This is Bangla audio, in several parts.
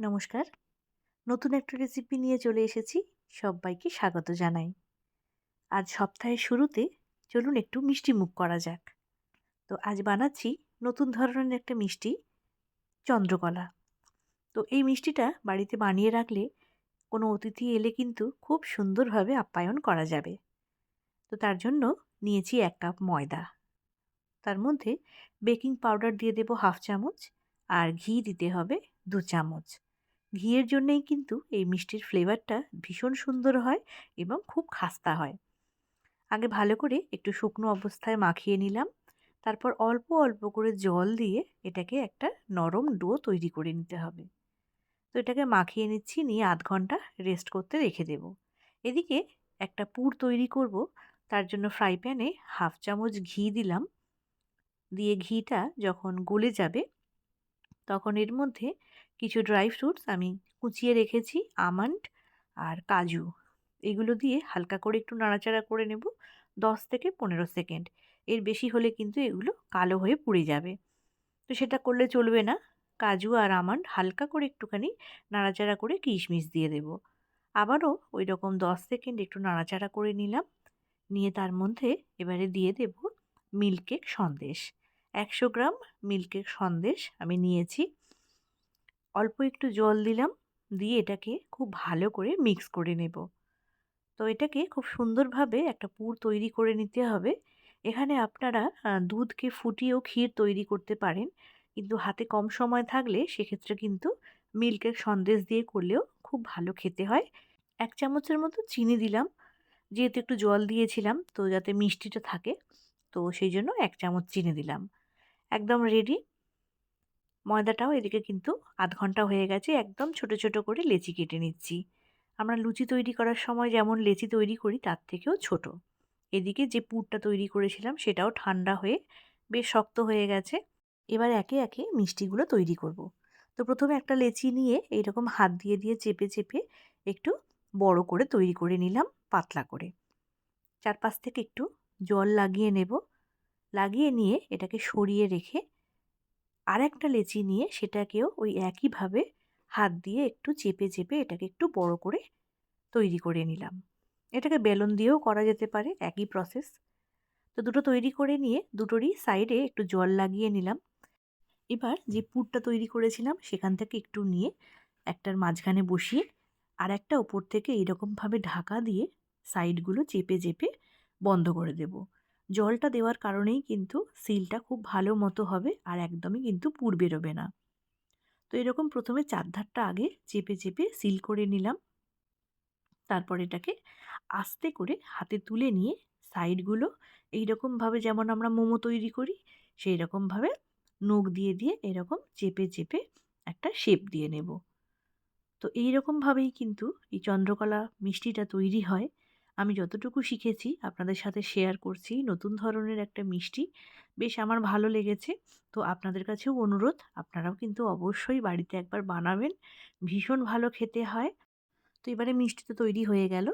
নমস্কার। নতুন একটা রেসিপি নিয়ে চলে এসেছি, সবাইকে স্বাগত জানাই। আজ সপ্তাহের শুরুতে চলুন একটু মিষ্টি মুখ করা যাক। তো আজ বানাচ্ছি নতুন ধরনের একটা মিষ্টি, চন্দ্রকলা। তো এই মিষ্টিটা বাড়িতে বানিয়ে রাখলে কোনো অতিথি এলে কিন্তু খুব সুন্দরভাবে আপ্যায়ন করা যাবে। তো তার জন্য নিয়েছি এক কাপ ময়দা। তার মধ্যে বেকিং পাউডার দিয়ে দেবো হাফ চামচ আর ঘি দিতে হবে দু চামচ। ঘিয়ের জন্যেই কিন্তু এই মিষ্টির ফ্লেভারটা ভীষণ সুন্দর হয় এবং খুব খাস্তা হয়। আগে ভালো করে একটু শুকনো অবস্থায় মাখিয়ে নিলাম। তারপর অল্প অল্প করে জল দিয়ে এটাকে একটা নরম ডো তৈরি করে নিতে হবে। তো এটাকে মাখিয়ে নিচ্ছি, নিয়ে আধ ঘণ্টা রেস্ট করতে রেখে দেব। এদিকে একটা পুর তৈরি করব। তার জন্য ফ্রাই প্যানে হাফ চামচ ঘি দিলাম। দিয়ে ঘিটা যখন গলে যাবে, তখন এর মধ্যে কিছু ড্রাই ফ্রুটস আমি কুচিয়ে রেখেছি, আমন্ড আর কাজু। এগুলো দিয়ে হালকা করে একটু নাড়াচাড়া করে নেব, দশ থেকে পনেরো সেকেন্ড এর বেশি হলে কিন্তু এগুলো কালো হয়ে পুড়ে যাবে। তো সেটা করলে চলবে না। কাজু আর আমন্ড হালকা করে একটুখানি নাড়াচাড়া করে কিশমিশ দিয়ে দেব। আবারও ওই রকম দশ সেকেন্ড একটু নাড়াচাড়া করে নিলাম। নিয়ে তার মধ্যে এবারে দিয়ে দেব মিল্ক কেক সন্দেশ। একশো গ্রাম মিল্ক কেক সন্দেশ আমি নিয়েছি। অল্প একটু জল দিলাম, দিয়ে এটাকে খুব ভালো করে মিক্স করে নেব। তো এটাকে খুব সুন্দরভাবে একটা পুর তৈরি করে নিতে হবে। এখানে আপনারা দুধকে ফুটিয়েও ক্ষীর তৈরি করতে পারেন, কিন্তু হাতে কম সময় থাকলে সেক্ষেত্রে কিন্তু মিল্কের সন্দেশ দিয়ে করলেও খুব ভালো খেতে হয়। এক চামচের মতো চিনি দিলাম, যেহেতু একটু জল দিয়েছিলাম, তো যাতে মিষ্টিটা থাকে, তো সেই জন্য এক চামচ চিনি দিলাম। একদম রেডি ময়দাটাও এদিকে কিন্তু আধ ঘণ্টা হয়ে গেছে, একদম ছোট ছোট করে লেচি কেটে নিচ্ছি। আমরা লুচি তৈরি করার সময় যেমন লেচি তৈরি করি, তার থেকেও ছোট। এদিকে যে পুরটা তৈরি করেছিলাম সেটাও ঠান্ডা হয়ে বেশ শক্ত হয়ে গেছে। এবার একে একে মিষ্টিগুলো তৈরি করব। তো প্রথমে একটা লেচি নিয়ে এইরকম হাত দিয়ে দিয়ে চেপে চেপে একটু বড় করে তৈরি করে নিলাম, পাতলা করে। চারপাশ থেকে একটু জল লাগিয়ে নেব। লাগিয়ে নিয়ে এটাকে সরিয়ে রেখে আর একটা লেচি নিয়ে সেটাকেও ওই একইভাবে হাত দিয়ে একটু চেপে চেপে এটাকে একটু বড় করে তৈরি করে নিলাম। এটাকে বেলুন দিয়েও করা যেতে পারে, একই প্রসেস তো দুটো তৈরি করে নিয়ে দুটোরই সাইডে একটু জল লাগিয়ে নিলাম। এবার যে পুরটা তৈরি করেছিলাম সেখান থেকে একটু নিয়ে একটার মাঝখানে বসিয়ে আর একটা ওপর থেকে এইরকমভাবে ঢাকা দিয়ে সাইডগুলো চেপে চেপে বন্ধ করে দেবো। জলটা দেওয়ার কারণেই কিন্তু সিলটা খুব ভালো মতো হবে আর একদমই কিন্তু পুর বেরোবে না। তো এরকম প্রথমে চারধারটা আগে চেপে চেপে সিল করে নিলাম। তারপর এটাকে আস্তে করে হাতে তুলে নিয়ে সাইডগুলো এইরকমভাবে যেমন আমরা মোমো তৈরি করি সেই রকমভাবে নখ দিয়ে দিয়ে এরকম চেপে চেপে একটা শেপ দিয়ে নেব। তো এই রকমভাবেই কিন্তু এই চন্দ্রকলা মিষ্টিটা তৈরি হয়। আমি যতটুকু শিখেছি আপনাদের সাথে শেয়ার করছি, নতুন ধরনের একটা মিষ্টি, বেশ আমার ভালো লেগেছে। তো আপনাদের কাছেও অনুরোধ, আপনারাও কিন্তু অবশ্যই বাড়িতে একবার বানাবেন, ভীষণ ভালো খেতে হয়। তো এবারে মিষ্টি তো তৈরি হয়ে গেল।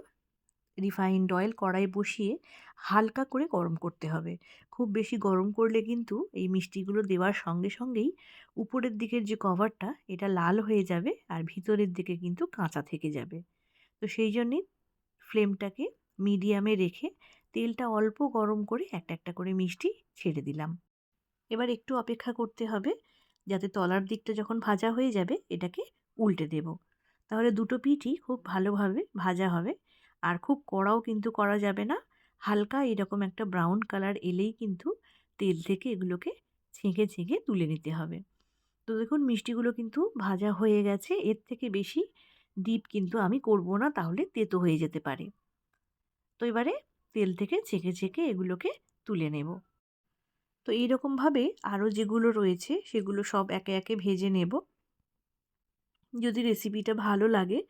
রিফাইন্ড অয়েল কড়াই বসিয়ে হালকা করে গরম করতে হবে। খুব বেশি গরম করলে কিন্তু এই মিষ্টিগুলো দেওয়ার সঙ্গে সঙ্গেই উপরের দিকের যে কভারটা এটা লাল হয়ে যাবে আর ভিতরের দিকে কিন্তু কাঁচা থেকে যাবে। তো সেই জন্যেই ফ্লেমটাকে মিডিয়ামে রেখে তেলটা অল্প গরম করে একটা একটা করে মিষ্টি ছেড়ে দিলাম। এবার একটু অপেক্ষা করতে হবে যাতে তলার দিকটা যখন ভাজা হয়ে যাবে এটাকে উল্টে দেব। তাহলে দুটো পিঠই খুব ভালোভাবে ভাজা হবে আর খুব কড়াও কিন্তু করা যাবে না। হালকা এরকম একটা ব্রাউন কালার এলেই কিন্তু তেল থেকে এগুলোকে ছেঁকে ছেঁকে তুলে নিতে হবে। তো দেখুন মিষ্টিগুলো কিন্তু ভাজা হয়ে গেছে। এর থেকে বেশি ডিপ কিন্তু আমি করব না, তাহলে তেতো হয়ে যেতে পারে। তো এবারে তেল থেকে ছেঁকে ছেঁকে এগুলোকে তুলে নেব। তো এইরকমভাবে আরও যেগুলো রয়েছে, সেগুলো সব একে একে ভেজে নেব। যদি রেসিপিটা ভালো লাগে,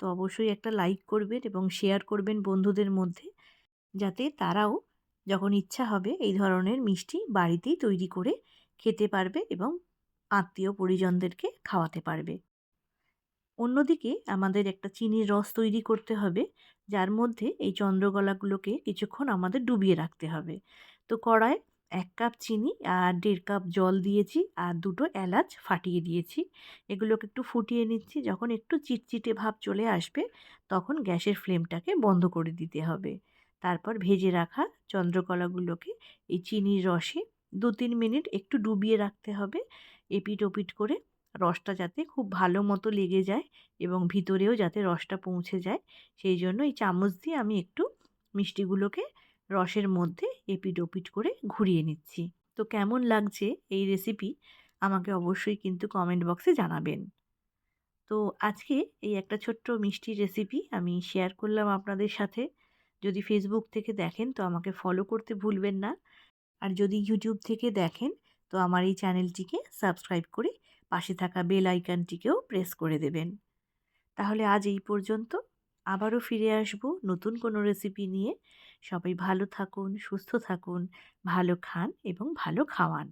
তো অবশ্যই একটা লাইক করবেন এবং শেয়ার করবেন বন্ধুদের মধ্যে, যাতে তারাও যখন ইচ্ছা হবে এই ধরনের মিষ্টি বাড়িতেই তৈরি করে খেতে পারবে এবং আত্মীয় পরিজনদেরকে খাওয়াতে পারবে। অন্যদিকে আমাদের একটা চিনির রস তৈরি করতে হবে, যার মধ্যে এই চন্দ্রকলাগুলোকে কিছুক্ষণ আমাদের ডুবিয়ে রাখতে হবে। তো কড়ায় এক কাপ চিনি আর দেড় কাপ জল দিয়েছি আর দুটো এলাচ ফাটিয়ে দিয়েছি। এগুলোকে একটু ফুটিয়ে নিচ্ছি, যখন একটু চিটচিটে ভাব চলে আসবে তখন গ্যাসের ফ্লেমটাকে বন্ধ করে দিতে হবে। তারপর ভেজে রাখা চন্দ্রকলাগুলোকে এই চিনির রসে দু তিন মিনিট একটু ডুবিয়ে রাখতে হবে এপিট ওপিট করে রসটা যাতে খুব ভালো মতো লেগে যায় এবং ভিতরেও যাতে রসটা পৌঁছে যায়। সেই জন্য এই চামচ দিয়ে আমি একটু মিষ্টিগুলোকে রসের মধ্যে এপিট ওপিট করে ঘুরিয়ে নিচ্ছি। তো কেমন লাগছে এই রেসিপি আমাকে অবশ্যই কিন্তু কমেন্ট বক্সে জানাবেন। তো আজকে এই একটা ছোট্ট মিষ্টির রেসিপি আমি শেয়ার করলাম আপনাদের সাথে। যদি ফেসবুক থেকে দেখেন তো আমাকে ফলো করতে ভুলবেন না। আর যদি ইউটিউব থেকে দেখেন তো আমার এই চ্যানেলটিকে সাবস্ক্রাইব করে পাশে থাকা বেল আইকনটিকেও প্রেস করে দেবেন। তাহলে আজ এই পর্যন্ত। আবারও ফিরে আসব নতুন কোনো রেসিপি নিয়ে। সবাই ভালো থাকুন, সুস্থ থাকুন, ভালো খান এবং ভালো খাওয়ান।